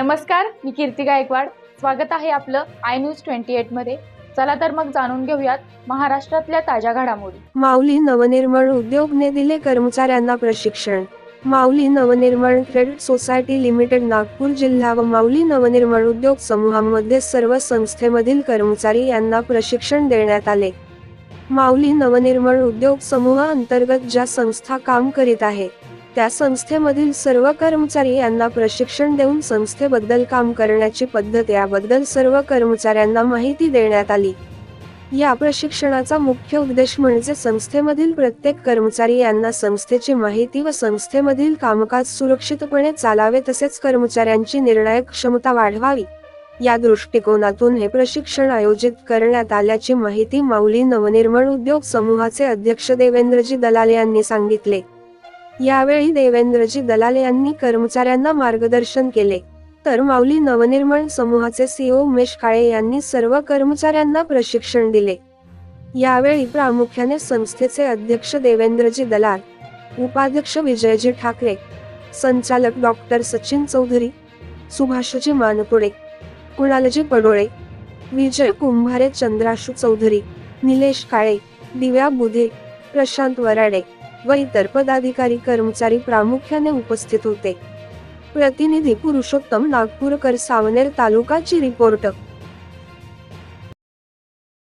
नमस्कार मी कीर्ती गायकवाड. स्वागत आहे आपलं आय न्यूज ट्वेंटी एटमध्ये. चला तर मग जाणून घेऊयात महाराष्ट्रातल्या ताज्या घडामोडी. माऊली नवनिर्माण उद्योगने दिले कर्मचाऱ्यांना प्रशिक्षण. Mauli Navnirman credit society limited Nagpur जिल्हा व माऊली नवनिर्माण उद्योग समूहामध्ये सर्व संस्थेमधील कर्मचारी यांना प्रशिक्षण देण्यात आले. माऊली नवनिर्माण उद्योग समूहा अंतर्गत ज्या संस्था काम करीत आहे त्या संस्थेमधील सर्व कर्मचारी यांना प्रशिक्षण देऊन संस्थेबद्दल काम करण्याची पद्धत याबद्दल सर्व कर्मचाऱ्यांना माहिती देण्यात आली. या प्रशिक्षणाचा मुख्य उद्देश म्हणजे संस्थेमधील प्रत्येक कर्मचारी यांना संस्थेची माहिती व संस्थेमधील कामकाज सुरक्षितपणे चालावे तसेच कर्मचाऱ्यांची निर्णायक क्षमता वाढवावी. या दृष्टिकोनातून हे प्रशिक्षण आयोजित करण्यात आल्याची माहिती माऊली नवनिर्माण उद्योग समूहाचे अध्यक्ष देवेंद्रजी दलाल यांनी सांगितले. यावेळी देवेंद्रजी दलाल यांनी कर्मचाऱ्यांना मार्गदर्शन केले. तर माऊली नवनिर्माण समूहाचे सीओ उमेश काळे यांनी सर्व कर्मचाऱ्यांना प्रशिक्षण दिले. यावेळी प्रामुख्याने संस्थेचे अध्यक्ष देवेंद्रजी दलाल उपाध्यक्ष विजयजी ठाकरे संचालक डॉक्टर सचिन चौधरी सुभाषजी मानपुडे कुणालजी पडोळे विजय कुंभारे चंद्राशू चौधरी निलेश काळे दिव्या बुधे प्रशांत वराडे व इतर पदाधिकारी कर्मचारी प्रामुख्याने उपस्थित होते. प्रतिनिधी पुरुषोत्तम नागपूरकर सावनेर तालुकाची रिपोर्ट.